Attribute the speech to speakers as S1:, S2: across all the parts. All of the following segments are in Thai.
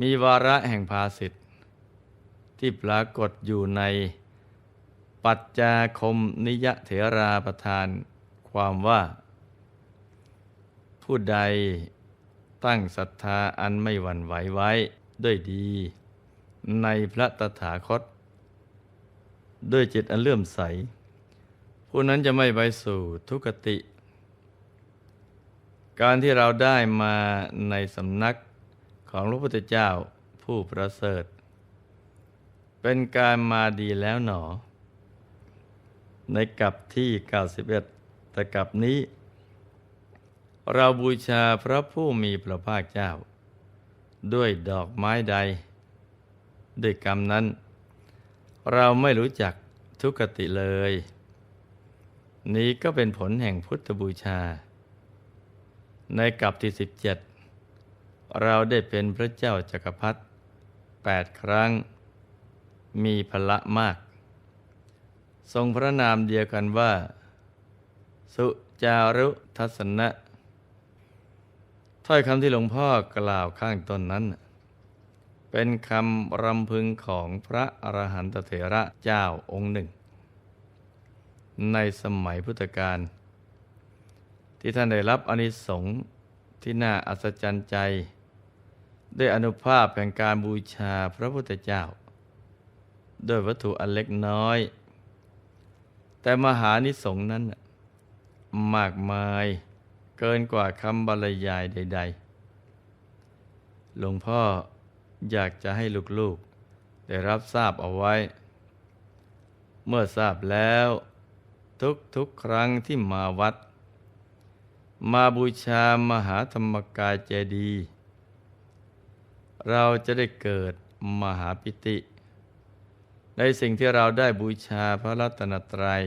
S1: มีวาระแห่งภาสิทธิ์ที่ปรากฏอยู่ในปัจจาคมนิยเถราประทานความว่า ผู้ใดตั้งศรัทธาอันไม่หวั่นไหวไว้ด้วยดี ในพระตถาคต ด้วยจิตอันเลื่อมใส ผู้นั้นจะไม่ไปสู่ทุกติ การที่เราได้มาในสำนัก ของพระพุทธเจ้าผู้ประเสริฐ เป็นการมาดีแล้วหนอ ในกับที่ 91 แต่กับนี้ เราบูชาพระผู้มีพระภาคเจ้า ด้วยดอกไม้ใด ด้วยกรรมนั้น เราไม่รู้จักทุกติเลย นี้ก็เป็นผลแห่งพุทธบูชา ในกับที่ 17 เราได้เป็นพระเจ้าจักรพรรดิแปดครั้ง มีพละมาก ทรงพระนามเดียวกันว่า สุจารุทัศนะ ถ้อยคำที่หลวงพ่อกล่าวข้างต้นนั้น เป็นคำรำพึงของพระอรหันตเถระเจ้าองค์หนึ่ง ในสมัยพุทธกาลที่ท่านได้รับอนิสงส์ที่น่าอัศจรรย์ใจ ด้วยอนุภาพแห่งการบูชาพระพุทธเจ้า ด้วยวัตถุอันเล็กน้อย แต่มหานิสงนั้น มากมายเกินกว่าคำบรรยายใด ๆ หลวงพ่ออยากจะให้ลูกๆ ได้รับทราบเอาไว้ เมื่อทราบแล้วทุกๆครั้งที่มาวัด มาบูชามหาธรรมกายเจดีย์ เราจะได้เกิดมหาปิติ ในสิ่งที่เราได้บูชาพระรัตนตรัย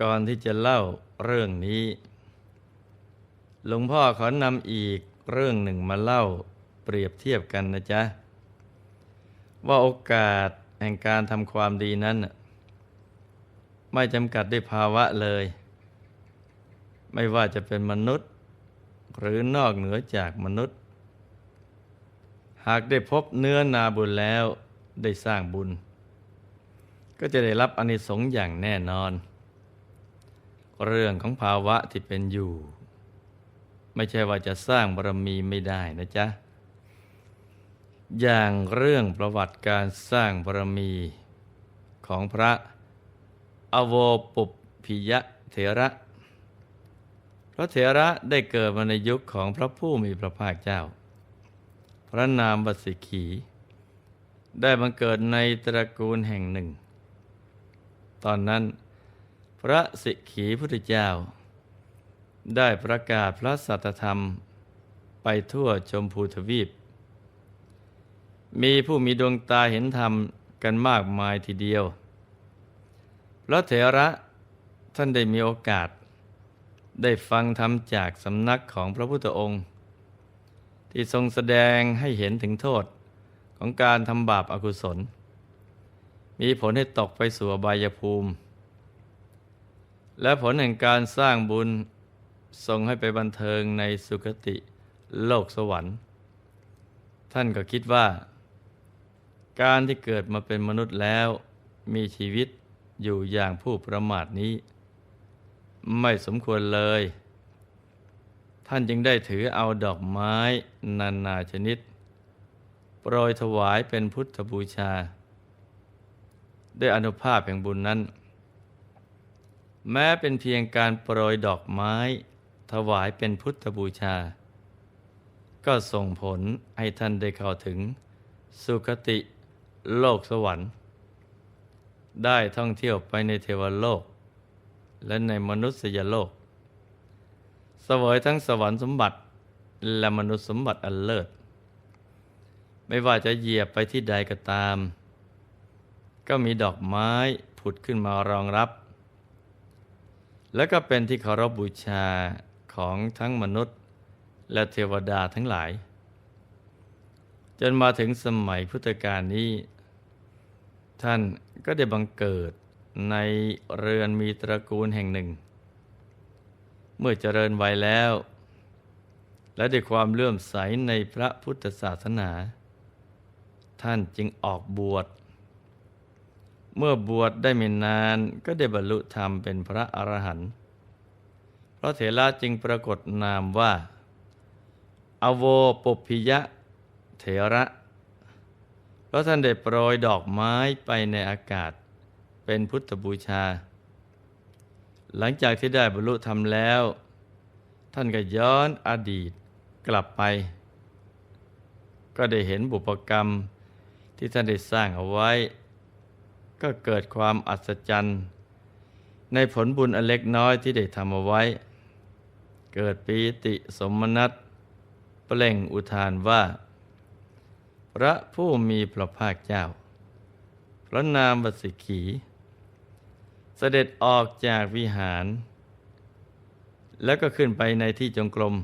S1: ก่อนที่จะเล่าเรื่องนี้ หลวงพ่อขอนำอีกเรื่องหนึ่งมาเล่าเปรียบเทียบกันนะจ๊ะ ว่าโอกาสแห่งการทำความดีนั้น ไม่จำกัดด้วยภาวะเลย ไม่ว่าจะเป็นมนุษย์ หรือนอกเหนือจากมนุษย์ หากได้พบเนื้อนาบุญแล้วได้สร้างบุญ ก็จะได้รับอนิสงส์อย่างแน่นอน เรื่องของภาวะที่เป็นอยู่ ไม่ใช่ว่าจะสร้างบารมีไม่ได้นะจ๊ะ อย่างเรื่องประวัติการสร้างบารมีของพระอโวปุปพิยะเถระพระเถระได้เกิดมาในยุคของพระผู้มีพระภาคเจ้า พระนามวสิขี ได้บังเกิดในตระกูลแห่งหนึ่ง ตอนนั้น พระสิกขีพุทธเจ้า ได้ประกาศพระสัตธรรมไปทั่วชมพูทวีป มีผู้มีดวงตาเห็นธรรมกันมากมายทีเดียว พระเถระท่านได้มีโอกาส ได้ฟังธรรมจากสำนักของพระพุทธองค์ ที่ทรงแสดงให้เห็นถึงโทษของการทำบาปอากุศล มีผลให้ตกไปสู่อบายภูมิ และผลแห่งการสร้างบุญทรงให้ไปบันเทิงในสุคติโลกสวรรค์ ท่านก็คิดว่า การที่เกิดมาเป็นมนุษย์แล้วมีชีวิตอยู่อย่างผู้ประมาทนี้ ไม่สมควรเลย ท่านจึงได้ถือเอาดอกไม้นานาชนิด โปรยถวายเป็นพุทธบูชา ด้วยอนุภาพแห่งบุญนั้น แม้เป็นเพียงการโปรยดอกไม้ถวายเป็นพุทธบูชา ก็ส่งผลให้ท่านได้เข้าถึง สุคติโลกสวรรค์ ได้ท่องเที่ยวไปในเทวโลก และในมนุษยโลก สวยทั้งสวรรค์สมบัติและมนุษย์สมบัติอันเลิศ ไม่ว่าจะเหยียบไปที่ใดก็ตาม ก็มีดอกไม้ผุดขึ้นมารองรับ แล้วก็เป็นที่เคารพบบูชาของทั้งมนุษย์ และเทวดาทั้งหลาย จนมาถึงสมัยพุทธกาลนี้ ท่านก็ได้บังเกิดในเรือนมีตระกูลแห่งหนึ่ง เมื่อเจริญวัยแล้ว และด้วยความเลื่อมใสในพระพุทธศาสนา ท่านจึงออกบวช เมื่อบวชได้ไม่นานก็ได้บรรลุธรรมเป็นพระอรหันต์พระเถระจึงปรากฏนามว่า อโวปพพิยะเถระเพราะท่านได้โปรยดอกไม้ไปในอากาศ เป็นพุทธบูชา หลังจากที่ได้บรรลุธรรมแล้ว ท่านก็ย้อนอดีตกลับไป ก็ได้เห็นบุพกรรมที่ท่านได้สร้างเอาไว้ ก็เกิดความอัศจรรย์ ในผลบุญอันเล็กน้อยที่ได้ทำเอาไว้ เกิดปีติสมนัตเปล่งอุทานว่า พระผู้มีพระภาคเจ้า พระนามวสิกขี เสด็จออกจากวิหาร แล้วก็ขึ้นไปในที่จงกรม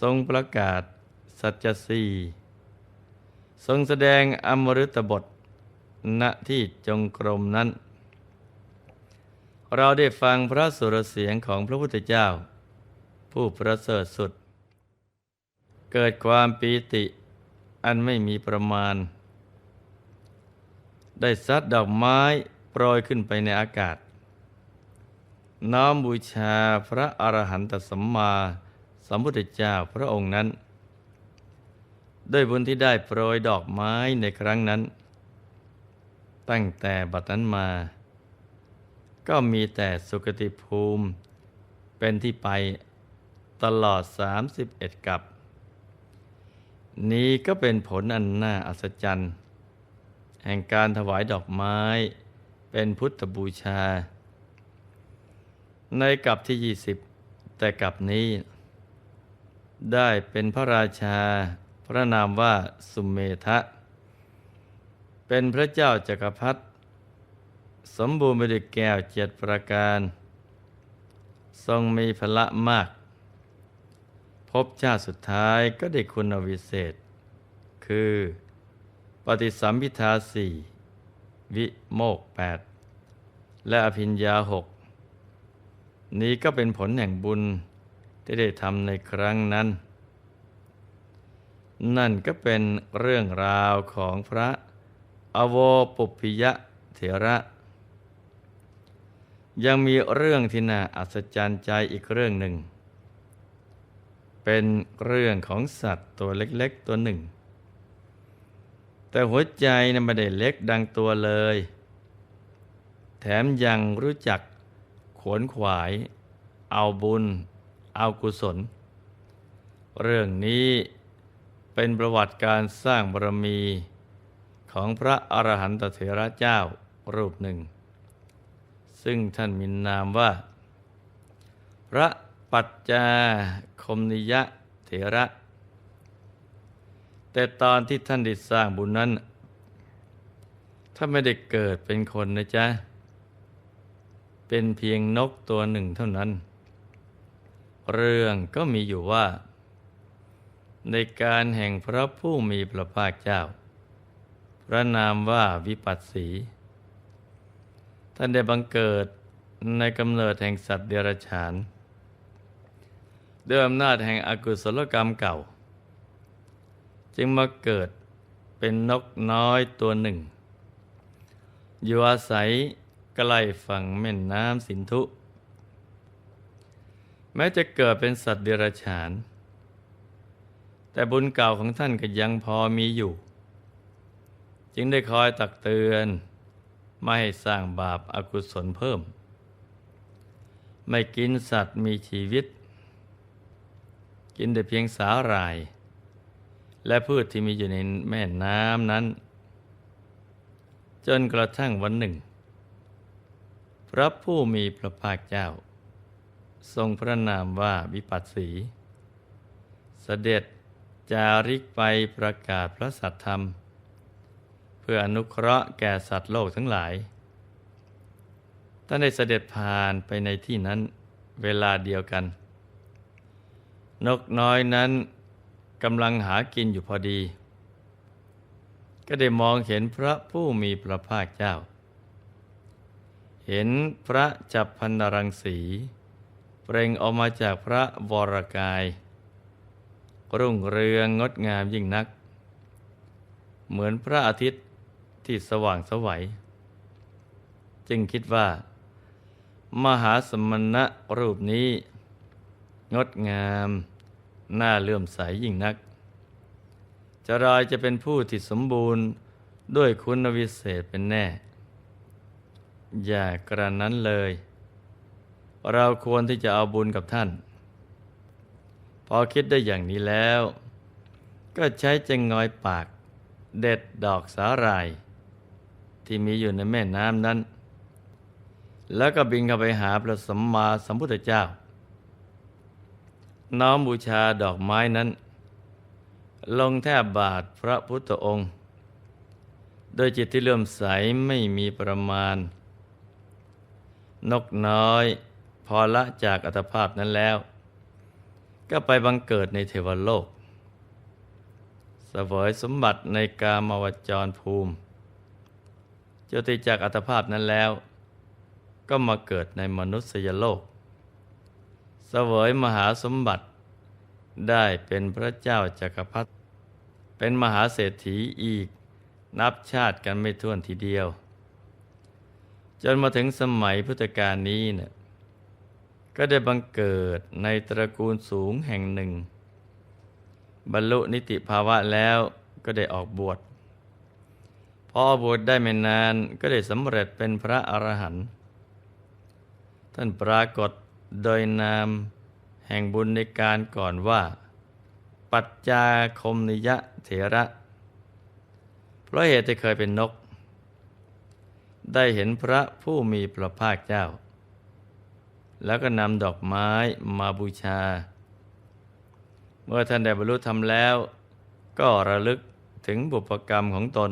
S1: ทรงประกาศ สัจจสีทรงแสดงอมฤตบท ณที่จงกรมนั้น เราได้ฟังพระสุรเสียงของพระพุทธเจ้า ผู้ประเสริฐสุด เกิดความปีติอันไม่มีประมาณ ได้ซัดดอกไม้ โปรยขึ้นไปในอากาศ น้อมบูชาพระอรหันตสัมมาสัมพุทธเจ้าพระองค์นั้น ด้วยบุญที่ได้โปรยดอกไม้ในครั้งนั้น ตั้งแต่บัดนั้นมา ก็มีแต่สุคติภูมิ เป็นที่ไปตลอด 31 กับ นี้ก็เป็นผลอันน่าอัศจรรย์ แห่งการถวายดอกไม้ เป็นพุทธบูชา ในกับที่ 20 แต่กับนี้ ได้เป็นพระราชา พระนามว่าสุมเมทะ เป็นพระเจ้าจักรพรรดิสมบูรณ์ไปด้วยแก้วเจ็ดประการ ทรงมีพละมาก พบชาติสุดท้ายก็ได้คุณวิเศษ คือ ปฏิสัมพิทาสี่ วิโมกแปดและอภิญญาหกนี้ก็เป็นผลแห่งบุญที่ได้ทำในครั้งนั้น นั่นก็เป็นเรื่องราวของพระอโวปุพพิยะเถระ ยังมีเรื่องที่น่าอัศจรรย์ใจอีกเรื่องหนึ่ง เป็นเรื่องของสัตว์ตัวเล็กๆตัวหนึ่ง แต่หัวใจนั้นไม่ได้เล็กดังตัวเลย แถมยังรู้จักขวนขวาย เอาบุญ เอากุศล เรื่องนี้เป็นประวัติการสร้างบารมีของพระอรหันตเถระเจ้ารูปหนึ่ง ซึ่งท่านมีนามว่า พระปัจจาคมนิยะเถระ แต่ตอนที่ท่านได้สร้างบุญนั้นท่านไม่ได้เกิดเป็นคนนะจ๊ะ เป็นเพียงนกตัวหนึ่งเท่านั้น เรื่องก็มีอยู่ว่า ในการแห่งพระผู้มีพระภาคเจ้า พระนามว่าวิปัสสี ท่านได้บังเกิดในกำเนิดแห่งสัตว์เดรัจฉานด้วยอำนาจแห่งอกุศลกรรมเก่า จึงมาเกิดเป็นนกน้อยตัวหนึ่ง อยู่อาศัยใกล้ฝั่งแม่น้ำสินธุ แม้จะเกิดเป็นสัตว์เดรัจฉาน แต่บุญเก่าของท่านก็ยังพอมีอยู่ จึงได้คอยตักเตือน ไม่ให้สร้างบาปอากุศลเพิ่ม ไม่กินสัตว์มีชีวิต กินแต่เพียงสาหร่าย และพืชที่มีอยู่ในแม่น้ำนั้น จนกระทั่งวันหนึ่ง พระผู้มีพระภาคเจ้า ทรงพระนามว่าวิปัสสี เสด็จจาริกไปประกาศพระสัทธรรม เพื่ออนุเคราะห์แก่สัตว์โลกทั้งหลายท่านได้เสด็จผ่านไปในที่นั้นเวลาเดียวกัน นกน้อยนั้น กำลังหากินอยู่พอดี ก็ได้มองเห็นพระผู้มีพระภาคเจ้า เห็นพระจับพันรังสีเปล่งออกมาจากพระวรกาย รุ่งเรืองงดงามยิ่งนัก เหมือนพระอาทิตย์ที่สว่างสวัย จึงคิดว่า มหาสมณะรูปนี้ งดงาม น่าเลื่อมใสยิ่งนัก จะรายจะเป็นผู้ที่สมบูรณ์ด้วยคุณวิเศษเป็นแน่ อย่ากระนั้นเลย เราควรที่จะเอาบุญกับท่าน พอคิดได้อย่างนี้แล้ว ก็ใช้จะงอยปาก เด็ดดอกสาหร่าย ที่มีอยู่ในแม่น้ำนั้น แล้วก็บินเข้าไปหาพระสัมมาสัมพุทธเจ้า น้อมบูชาดอกไม้นั้น ลงแทบบาทพระพุทธองค์ โดยจิตที่เลื่อมใสไม่มีประมาณ นกน้อยพอละจากอัตภาพนั้นแล้ว ก็ไปบังเกิดในเทวโลกเสวยสมบัติในกามวจรภูมิจติจากอัตภาพนั้นแล้ว ก็มาเกิดในมนุษยโลก สวยมหาสมบัติ ได้เป็นพระเจ้าจักรพรรดิเป็นมหาเศรษฐีอีกนับชาติกันไม่ถ้วนทีเดียว จนมาถึงสมัยพุทธกาลนี้เนะี่ยก็ได้บังเกิดในตระกูลสูงแห่งหนึ่ง บรรลุนิติภาวะแล้วก็ได้ออกบวชพอบวชได้ไม่นานก็ได้สำเร็จเป็นพระอรหันต์ท่านปรากฏ โดยนามแห่งบุญในการก่อนว่า ปัจจาคมนิยะเถระ เพราะเหตุที่เคยเป็นนก ได้เห็นพระผู้มีพระภาคเจ้า แล้วก็นำดอกไม้มาบูชา เมื่อท่านได้บรรลุธรรมแล้ว ก็ระลึกถึงบุพกรรมของตน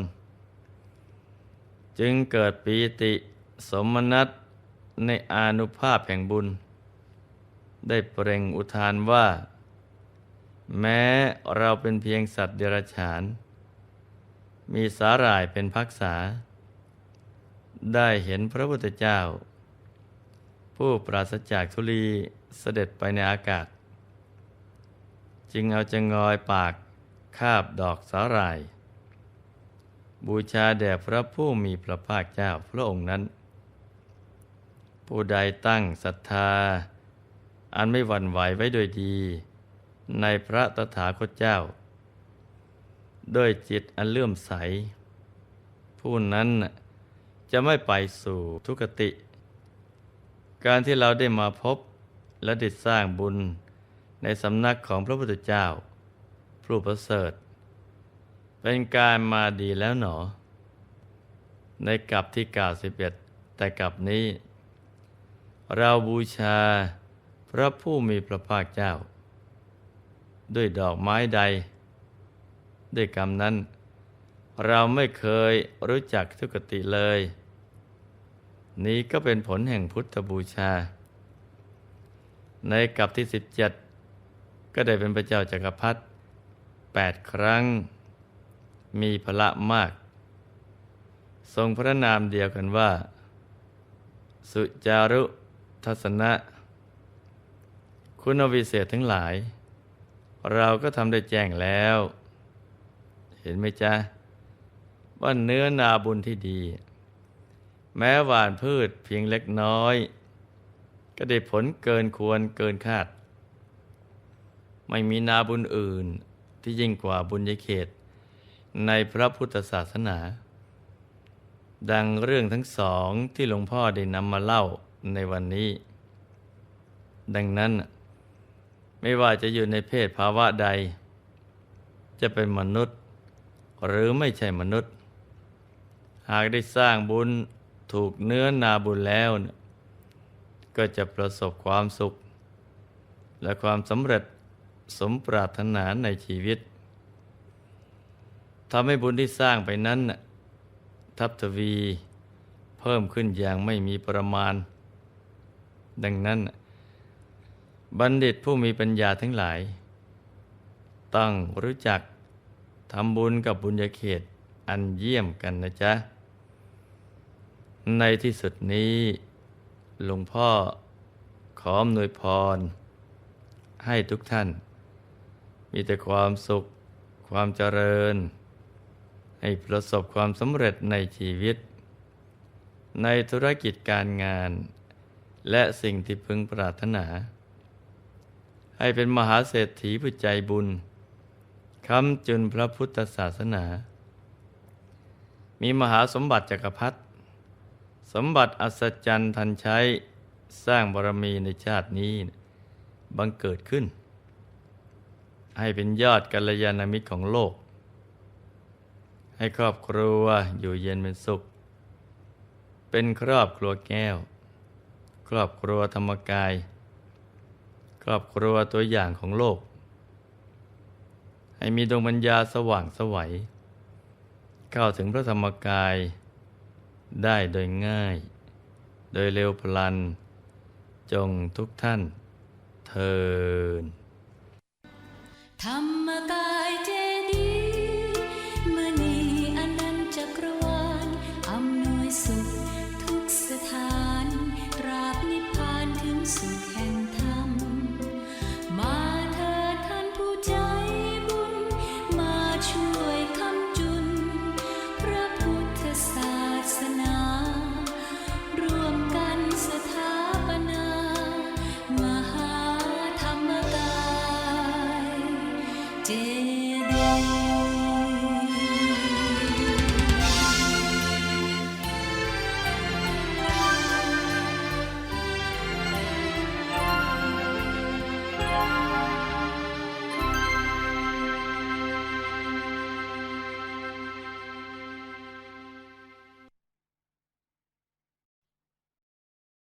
S1: จึงเกิดปีติสมนัตในอนุภาพแห่งบุญ ได้เปล่งอุทานว่า แม้เราเป็นเพียงสัตว์เดรัจฉาน มีสาหร่ายเป็นพักษา ได้เห็นพระพุทธเจ้า ผู้ปราศจากทุลีเสด็จไปในอากาศ จึงเอาจงอยปากคาบดอกสาหร่าย บูชาแด่พระผู้มีพระภาคเจ้าพระองค์นั้น ผู้ใดตั้งศรัทธา อันไม่หวั่นไหวไว้โดยดี ในพระตถาคตเจ้า ด้วยจิตอันเลื่อมใส ผู้นั้นจะไม่ไปสู่ทุกติ การที่เราได้มาพบและได้สร้างบุญในสำนักของพระพุทธเจ้า ผู้ประเสริฐ เป็นการมาดีแล้วหนอ ในกลับที่กล่าวสิบเอ็ดแต่กลับนี้ เราบูชา พระผู้มีพระภาคเจ้า ด้วยดอกไม้ใด ด้วยกรรมนั้น เราไม่เคยรู้จักทุกติเลย นี้ก็เป็นผลแห่งพุทธบูชา ในกับที่สิบเจ็ดก็ได้เป็นพระเจ้าจากักรพรรดิแปดครั้ง มีพละมาก ทรงพระนามเดียวกันว่า สุจารุทัศนะ คุณวิเศษทั้งหลาย เราก็ทำได้แจ้งแล้ว เห็นไหมจ๊ะ ว่าเนื้อนาบุญที่ดี แม้หวานพืชเพียงเล็กน้อย ก็ได้ผลเกินควรเกินคาด ไม่มีนาบุญอื่นที่ยิ่งกว่าบุญญเขต ในพระพุทธศาสนา ดังเรื่องทั้งสองที่หลวงพ่อได้นำมาเล่าในวันนี้ ดังนั้น ไม่ว่าจะอยู่ในเพศภาวะใด จะเป็นมนุษย์ หรือไม่ใช่มนุษย์ หากได้สร้างบุญถูกเนื้อนาบุญแล้ว ก็จะประสบความสุข และความสำเร็จสมปรารถนาในชีวิตทำให้บุญที่สร้างไปนั้นทับทวีเพิ่มขึ้นอย่างไม่มีประมาณ ดังนั้น บัณฑิตผู้มีปัญญาทั้งหลาย ต้องรู้จักทำบุญกับบุญญาเขตอันเยี่ยมกันนะจ๊ะ ในที่สุดนี้หลวงพ่อขออำนวยพร ให้ทุกท่าน มีแต่ความสุข ความเจริญ ให้ประสบความสำเร็จในชีวิต ในธุรกิจการงาน และสิ่งที่พึงปรารถนา ให้เป็นมหาเศรษฐีผู้ใจบุญคำจุนพระพุทธศาสนา มีมหาสมบัติจักรพรรดิสมบัติอัศจรรย์ทันใช้สร้างบารมีในชาตินี้บังเกิดขึ้น ให้เป็นยอดกัลยาณมิตรของโลก ให้ครอบครัวอยู่เย็นเป็นสุข เป็นครอบครัวแก้ว ครอบครัวธรรมกาย ครอบครัวตัวอย่างของโลก ให้มีดวงปัญญาสว่างสวัยเข้าถึงพระธรรมกาย ได้โดยง่าย โดยเร็วพลัน จงทุกท่านเทิน
S2: ธรรมกาย the night.